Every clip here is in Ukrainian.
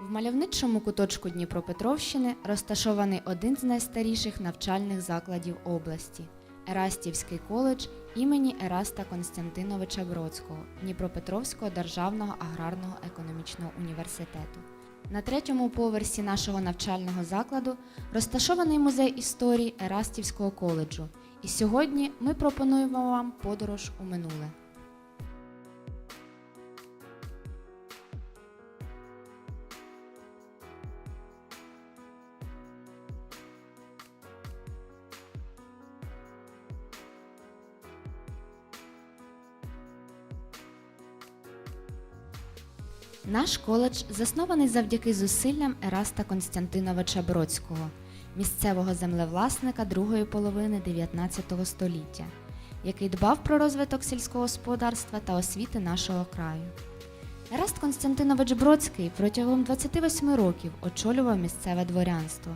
В мальовничому куточку Дніпропетровщини розташований один з найстаріших навчальних закладів області Ерастівський коледж імені Ераста Константиновича Бродського Дніпропетровського державного аграрного економічного університету. На третьому поверсі нашого навчального закладу розташований музей історії Ерастівського коледжу. І сьогодні ми пропонуємо вам подорож у минуле. Наш коледж заснований завдяки зусиллям Ераста Константиновича Бродського, місцевого землевласника другої половини 19 століття, який дбав про розвиток сільського господарства та освіти нашого краю. Ераст Константинович Бродський протягом 28 років очолював місцеве дворянство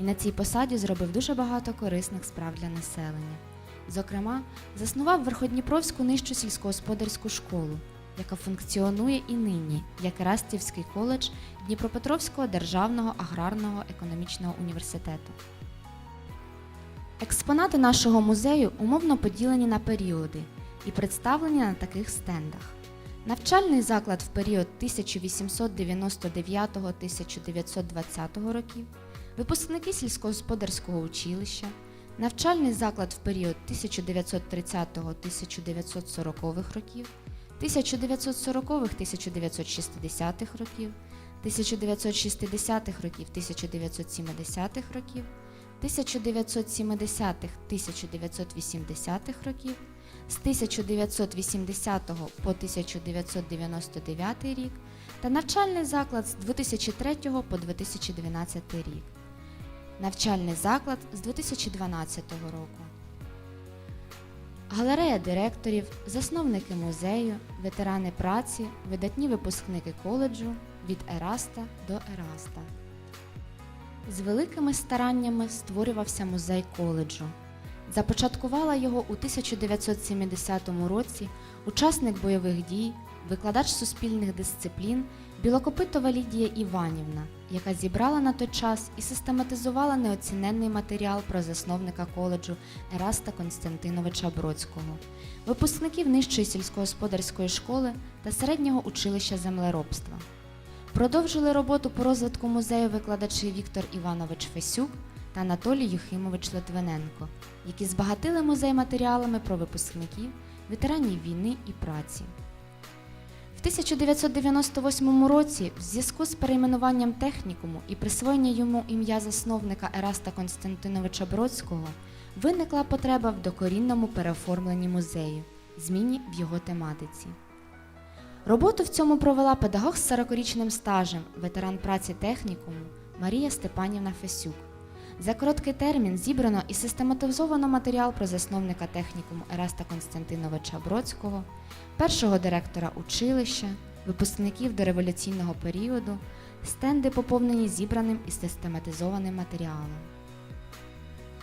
і на цій посаді зробив дуже багато корисних справ для населення. Зокрема, заснував Верходніпровську нижчу сільськогосподарську школу, яка функціонує і нині як Ерастівський коледж Дніпропетровського державного аграрного економічного університету. Експонати нашого музею умовно поділені на періоди і представлені на таких стендах. Навчальний заклад в період 1899-1920 років, випускники сільськогосподарського училища, навчальний заклад в період 1930-1940 років, 1940-1960 років, 1960-х років 1970-х років, 1970-1980-х років, з 1980 по 1999 рік та навчальний заклад з 2003 по 2012 рік. Навчальний заклад з 2012 року. Галерея директорів, засновники музею, ветерани праці, видатні випускники коледжу від Ераста до Ераста. З великими стараннями створювався музей коледжу. Започаткувала його у 1970 році учасник бойових дій, викладач суспільних дисциплін Білокопитова Лідія Іванівна, яка зібрала на той час і систематизувала неоціненний матеріал про засновника коледжу Ераста Константиновича Бродського, випускників нижчої сільськогосподарської школи та середнього училища землеробства. Продовжили роботу по розвитку музею викладачі Віктор Іванович Фесюк та Анатолій Юхимович Литвиненко, які збагатили музей матеріалами про випускників, ветеранів війни і праці. В 1998 році, в зв'язку з перейменуванням технікуму і присвоєння йому ім'я засновника Ераста Константиновича Бродського, виникла потреба в докорінному переоформленні музею, зміні в його тематиці. Роботу в цьому провела педагог з 40-річним стажем, ветеран праці технікуму Марія Степанівна Фесюк. За короткий термін зібрано і систематизовано матеріал про засновника технікуму Ераста Константиновича Бродського, першого директора училища, випускників дореволюційного періоду, стенди поповнені зібраним і систематизованим матеріалом.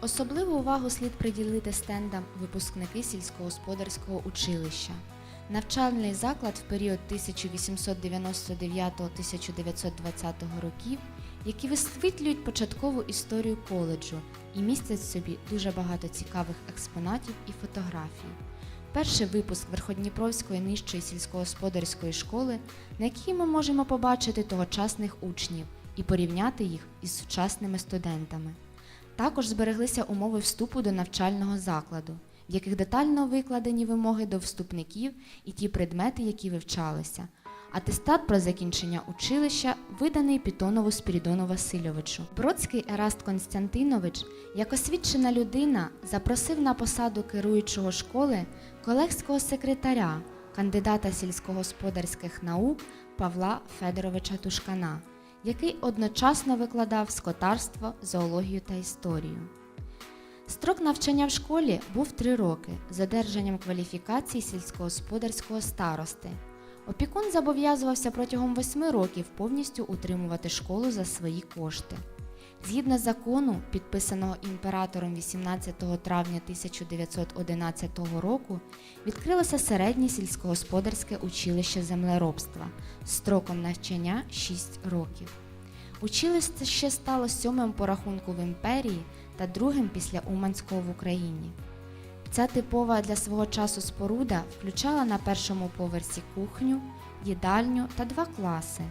Особливу увагу слід приділити стендам випускники сільськогосподарського училища. Навчальний заклад в період 1899-1920 років, які висвітлюють початкову історію коледжу і містять собі дуже багато цікавих експонатів і фотографій. Перший випуск Верходніпровської нижчої сільськогосподарської школи, на якій ми можемо побачити тогочасних учнів і порівняти їх із сучасними студентами. Також збереглися умови вступу до навчального закладу, в яких детально викладені вимоги до вступників і ті предмети, які вивчалися. Атестат про закінчення училища виданий Пітонову Спірідону Васильовичу. Бродський Ераст Константинович, як освічена людина, запросив на посаду керуючого школи колегського секретаря, кандидата сільськогосподарських наук Павла Федоровича Тушкана, який одночасно викладав скотарство, зоологію та історію. Строк навчання в школі був три роки з одержанням кваліфікації сільськогосподарського старости. Опікун зобов'язувався протягом восьми років повністю утримувати школу за свої кошти. Згідно закону, підписаного імператором 18 травня 1911 року, відкрилося середнє сільськогосподарське училище землеробства строком навчання 6 років. Училище ще стало сьомим по рахунку в імперії та другим після Уманського в Україні. Ця типова для свого часу споруда включала на першому поверсі кухню, їдальню та два класи,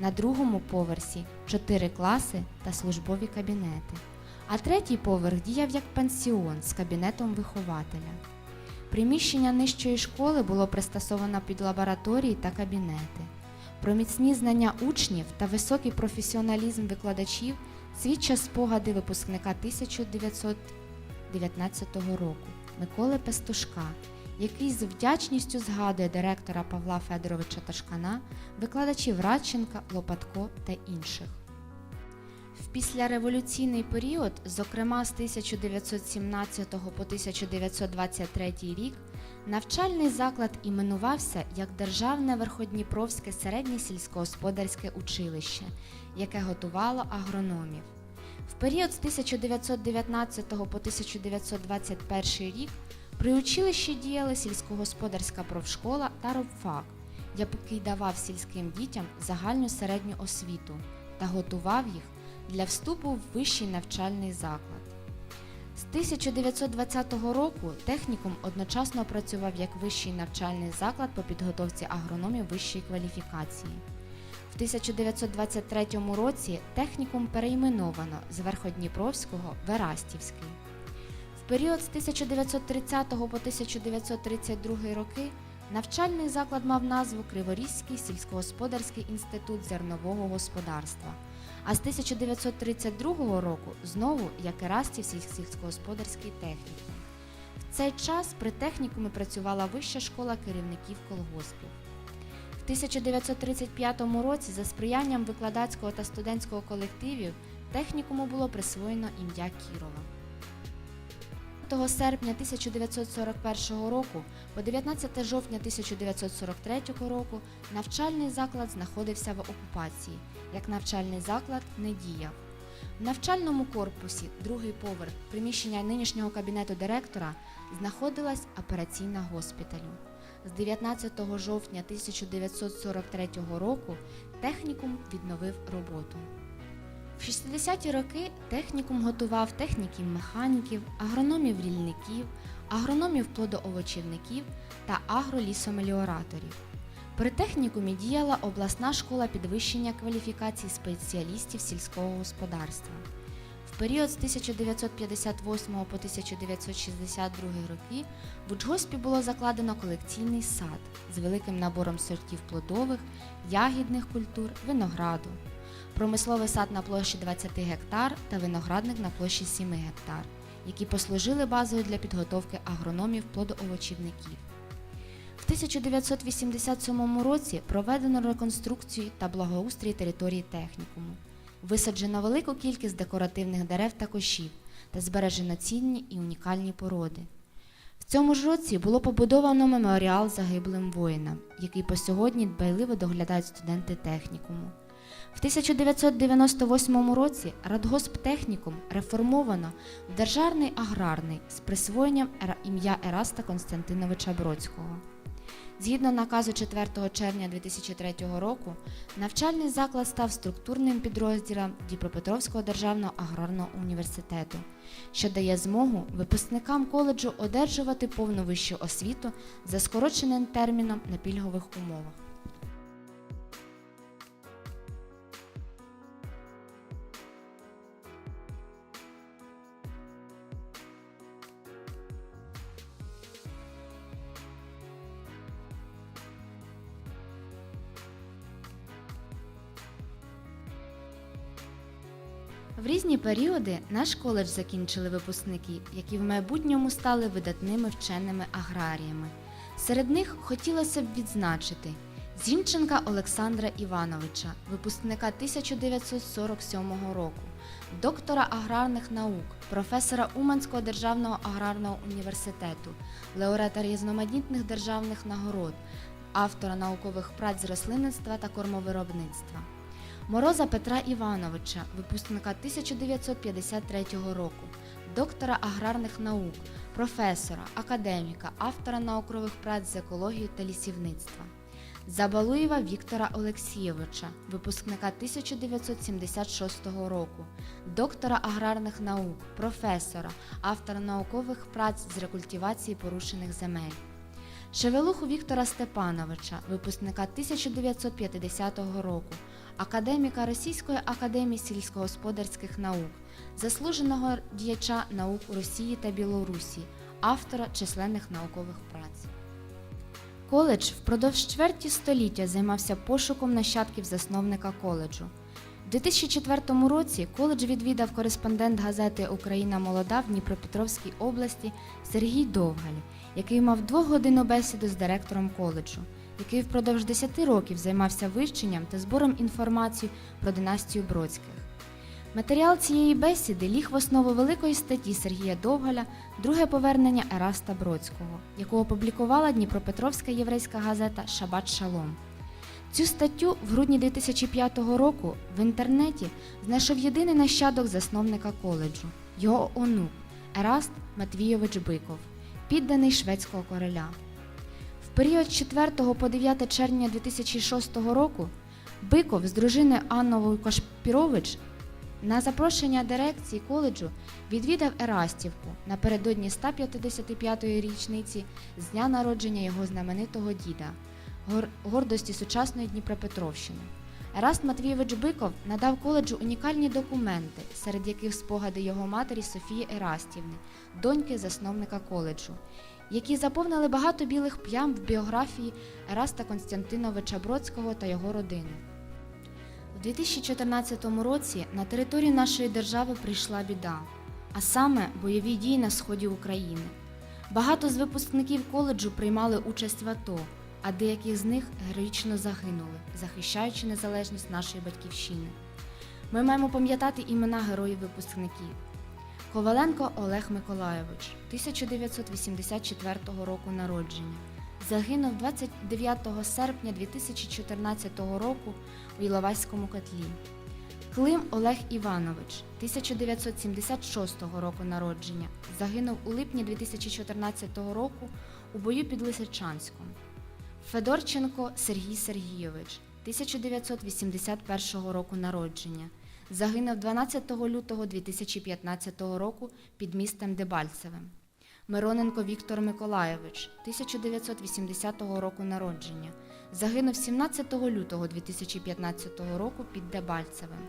на другому поверсі чотири класи та службові кабінети, а третій поверх діяв як пансіон з кабінетом вихователя. Приміщення нижчої школи було пристосовано під лабораторії та кабінети. Про міцні знання учнів та високий професіоналізм викладачів свідчать спогади випускника 1919 року Миколи Пестушка, який з вдячністю згадує директора Павла Федоровича Ташкана, викладачів Радченка, Лопатко та інших. В післяреволюційний період, зокрема з 1917 по 1923 рік, навчальний заклад іменувався як Державне Верходніпровське середнє сільськогосподарське училище, яке готувало агрономів. В період з 1919 по 1921 рік при училищі діяли сільськогосподарська профшкола та робфак, який давав сільським дітям загальну середню освіту та готував їх для вступу в вищий навчальний заклад. З 1920 року технікум одночасно працював як вищий навчальний заклад по підготовці агрономів вищої кваліфікації. В 1923 році технікум перейменовано з Верходніпровського в Ерастівський. В період з 1930 по 1932 роки навчальний заклад мав назву Криворізький сільськогосподарський інститут зернового господарства, а з 1932 року знову як Ерастівський сільськогосподарський технікум. В цей час при технікумі працювала Вища школа керівників колгоспів. В 1935 році за сприянням викладацького та студентського колективів технікуму було присвоєно ім'я Кірова. 5 серпня 1941 року по 19 жовтня 1943 року навчальний заклад знаходився в окупації, як навчальний заклад не діяв. В навчальному корпусі, другий поверх приміщення нинішнього кабінету директора, знаходилась операційна госпіталю. З 19 жовтня 1943 року технікум відновив роботу. В 60-ті роки технікум готував техніків механіків, агрономів-рільників, агрономів плодоовочівників та агролісомеліораторів. При технікумі діяла обласна школа підвищення кваліфікацій спеціалістів сільського господарства. Період з 1958 по 1962 роки в учгоспі було закладено колекційний сад з великим набором сортів плодових, ягідних культур, винограду промисловий сад на площі 20 гектар та виноградник на площі 7 гектар, які послужили базою для підготовки агрономів плодоовочівників. В 1987 році проведено реконструкцію та благоустрій території технікуму. Висаджено велику кількість декоративних дерев та кущів та збережено цінні і унікальні породи. В цьому ж році було побудовано меморіал загиблим воїнам, який по сьогодні дбайливо доглядають студенти технікуму. В 1998 році Радгосптехнікум реформовано в Державний аграрний з присвоєнням ім'я Ераста Константиновича Бродського. Згідно наказу 4 червня 2003 року, навчальний заклад став структурним підрозділом Дніпропетровського державного аграрного університету, що дає змогу випускникам коледжу одержувати повну вищу освіту за скороченим терміном на пільгових умовах. В різні періоди наш коледж закінчили випускники, які в майбутньому стали видатними вченими аграріями. Серед них хотілося б відзначити Зінченка Олександра Івановича, випускника 1947 року, доктора аграрних наук, професора Уманського державного аграрного університету, лауреата різноманітних державних нагород, автора наукових праць з рослинництва та кормовиробництва. Мороза Петра Івановича, випускника 1953 року, доктора аграрних наук, професора, академіка, автора наукових праць з екології та лісівництва. Забалуєва Віктора Олексійовича, випускника 1976 року, доктора аграрних наук, професора, автора наукових праць з рекультивації порушених земель. Шевелуху Віктора Степановича, випускника 1950 року, академіка Російської академії сільськогосподарських наук, заслуженого діяча наук Росії та Білорусі, автора численних наукових праць. Коледж впродовж чверті століття займався пошуком нащадків засновника коледжу. У 2004 році коледж відвідав кореспондент газети Україна молода в Дніпропетровській області Сергій Довгаль, який мав двогодинну бесіду з директором коледжу, який впродовж 10 років займався вивченням та збором інформації про династію Бродських. Матеріал цієї бесіди ліг в основу великої статті Сергія Довгаля Друге повернення Ераста Бродського, яку опублікувала Дніпропетровська єврейська газета Шабат Шалом. Цю статтю в грудні 2005 року в інтернеті знайшов єдиний нащадок засновника коледжу його онук Ераст Матвійович Биков, підданий шведського короля. В період з 4 по 9 червня 2006 року Биков з дружиною Анною Кашпірович на запрошення дирекції коледжу відвідав Ерастівку напередодні 155-ї річниці з дня народження його знаменитого діда, гордості сучасної Дніпропетровщини. Ераст Матвійович Биков надав коледжу унікальні документи, серед яких спогади його матері Софії Ерастівни, доньки засновника коледжу, які заповнили багато білих плям в біографії Ераста Константиновича Бродського та його родини. У 2014 році на територію нашої держави прийшла біда, а саме бойові дії на сході України. Багато з випускників коледжу приймали участь в АТО, а деякі з них героїчно загинули, захищаючи незалежність нашої батьківщини. Ми маємо пам'ятати імена героїв-випускників. Коваленко Олег Миколайович, 1984 року народження. Загинув 29 серпня 2014 року у Іловайському котлі. Клим Олег Іванович, 1976 року народження. Загинув у липні 2014 року у бою під Лисичанськом. Федорченко Сергій Сергійович, 1981 року народження. Загинув 12 лютого 2015 року під містом Дебальцевим. Мироненко Віктор Миколайович, 1980 року народження. Загинув 17 лютого 2015 року під Дебальцевим.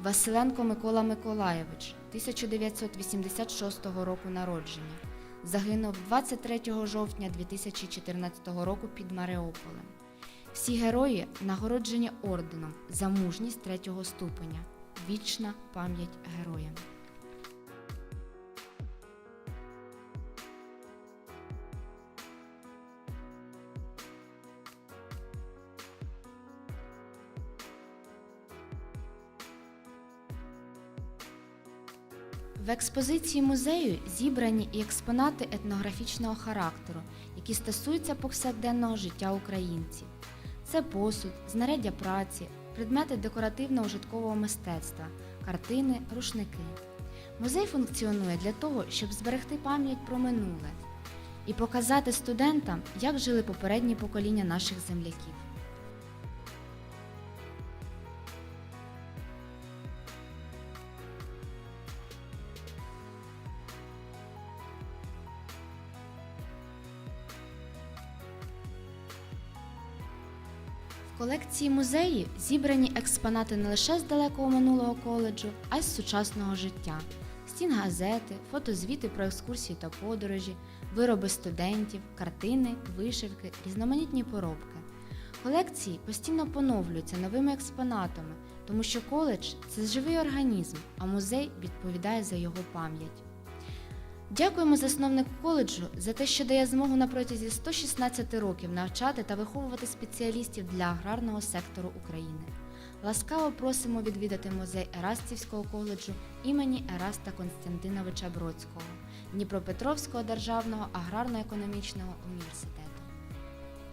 Василенко Микола Миколайович, 1986 року народження. Загинув 23 жовтня 2014 року під Маріуполем. Всі герої нагороджені орденом за мужність третього ступеня. Вічна пам'ять героям. В експозиції музею зібрані і експонати етнографічного характеру, які стосуються повсякденного життя українців. Це посуд, знаряддя праці, предмети декоративно-ужиткового мистецтва, картини, рушники. Музей функціонує для того, щоб зберегти пам'ять про минуле і показати студентам, як жили попередні покоління наших земляків. Колекції музею зібрані експонати не лише з далекого минулого коледжу, а й з сучасного життя. Стін газети, фотозвіти про екскурсії та подорожі, вироби студентів, картини, вишивки, різноманітні поробки. Колекції постійно поновлюються новими експонатами, тому що коледж це живий організм, а музей відповідає за його пам'ять. Дякуємо засновнику коледжу за те, що дає змогу на протязі 116 років навчати та виховувати спеціалістів для аграрного сектору України. Ласкаво просимо відвідати музей Ерастівського коледжу імені Ераста Константиновича Бродського Дніпропетровського державного аграрно-економічного університету.